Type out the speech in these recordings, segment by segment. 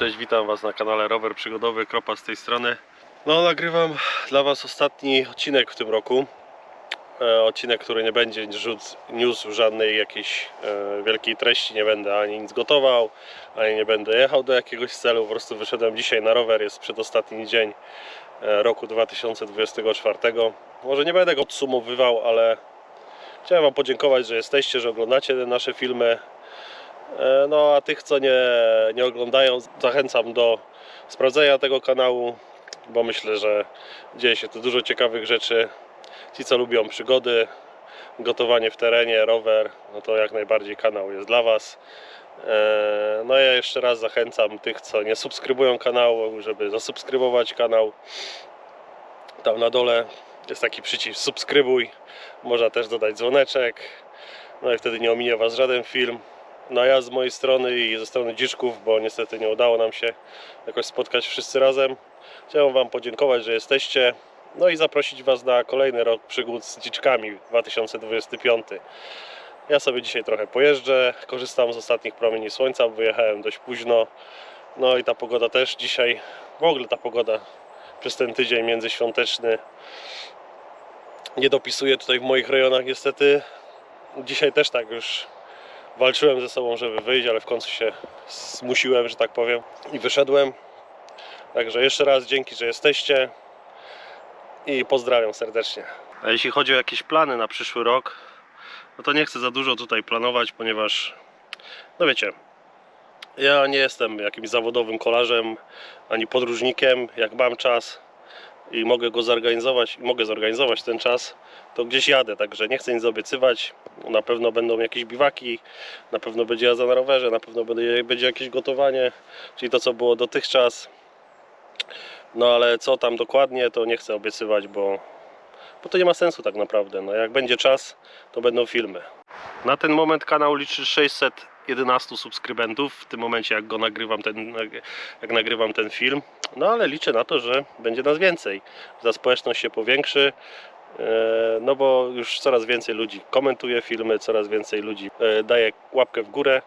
Cześć, witam Was na kanale Rower Przygodowy, Kropa z tej strony. No, nagrywam dla Was ostatni odcinek w tym roku. E, odcinek, który nie będzie niósł żadnej jakiejś e, wielkiej treści, nie będę ani nic gotował, ani nie będę jechał do jakiegoś celu. Po prostu wyszedłem dzisiaj na rower, jest przedostatni dzień e, roku 2024. Może nie będę go podsumowywał, ale chciałem Wam podziękować, że jesteście, że oglądacie te nasze filmy. E, No a tych, co nie, nie oglądają, zachęcam do sprawdzenia tego kanału, bo myślę, że dzieje się tu dużo ciekawych rzeczy. Ci, co lubią przygody, gotowanie w terenie, rower, no to jak najbardziej kanał jest dla Was. E, No ja jeszcze raz zachęcam tych, co nie subskrybują kanału, żeby zasubskrybować kanał. Tam na dole jest taki przycisk subskrybuj. Można też dodać dzwoneczek. No i wtedy nie ominie Was żaden film. No ja z mojej strony i ze strony Dziczków, bo niestety nie udało nam się jakoś spotkać wszyscy razem. Chciałem Wam podziękować, że jesteście. No i zaprosić Was na kolejny rok przygód z dziczkami 2025. Ja sobie dzisiaj trochę pojeżdżę, korzystam z ostatnich promieni słońca, wyjechałem dość późno. No i ta pogoda też dzisiaj, w ogóle ta pogoda przez ten tydzień międzyświąteczny nie dopisuje tutaj w moich rejonach niestety. Dzisiaj też tak już walczyłem ze sobą, żeby wyjść, ale w końcu się zmusiłem, że tak powiem i wyszedłem. Także jeszcze raz dzięki, że jesteście i pozdrawiam serdecznie. A jeśli chodzi o jakieś plany na przyszły rok, no to nie chcę za dużo tutaj planować, ponieważ no wiecie, ja nie jestem jakimś zawodowym kolarzem ani podróżnikiem. Jak mam czas i mogę go zorganizować, mogę zorganizować ten czas, to gdzieś jadę, także nie chcę nic obiecywać. Na pewno będą jakieś biwaki, na pewno będzie jazda na rowerze, na pewno będzie, będzie jakieś gotowanie, czyli to co było dotychczas. No ale co tam dokładnie, to nie chcę obiecywać, bo, bo to nie ma sensu tak naprawdę. No jak będzie czas, to będą filmy. Na ten moment kanał liczy 611 subskrybentów. W tym momencie, jak go nagrywam, ten, jak nagrywam ten film. No ale liczę na to, że będzie nas więcej. Ta społeczność się powiększy. e, No bo już coraz więcej ludzi komentuje filmy, coraz więcej ludzi e, daje łapkę w górę.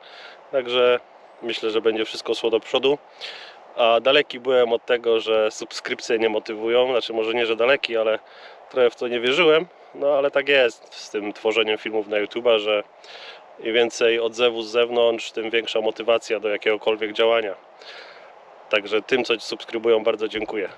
Także myślę, że będzie wszystko szło do przodu. A daleki byłem od tego, że subskrypcje nie motywują. Znaczy, może nie, że daleki, ale trochę w to nie wierzyłem. No ale tak jest z tym tworzeniem filmów na YouTube, że im więcej odzewu z zewnątrz, tym większa motywacja do jakiegokolwiek działania. Także tym, co subskrybują, bardzo dziękuję.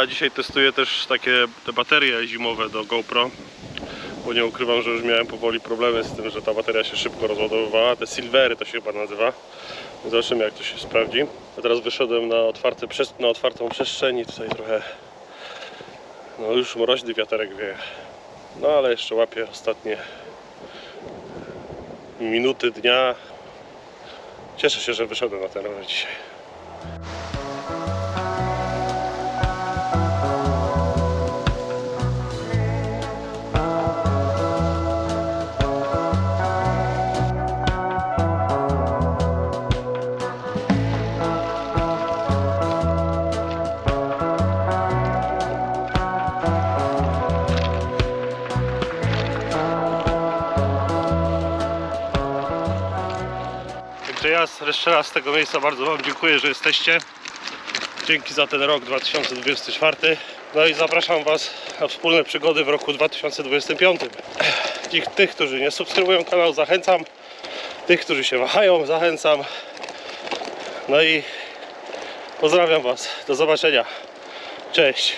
Ja dzisiaj testuję też takie te baterie zimowe do GoPro, bo nie ukrywam, że już miałem powoli problemy z tym, że ta bateria się szybko rozładowywała. Te silvery to się chyba nazywa. Zobaczymy jak to się sprawdzi. A teraz wyszedłem na, otwarte, na otwartą przestrzeń i tutaj trochę no już mroźny wiaterek wieje. No ale jeszcze łapię ostatnie minuty dnia. Cieszę się, że wyszedłem na ten rower dzisiaj. Także ja Jeszcze raz z tego miejsca bardzo Wam dziękuję, że jesteście. Dzięki za ten rok 2024. No i zapraszam Was na wspólne przygody w roku 2025. Tych, tych którzy nie subskrybują kanał, zachęcam. Tych, którzy się wahają, zachęcam. No i pozdrawiam Was. Do zobaczenia. Cześć.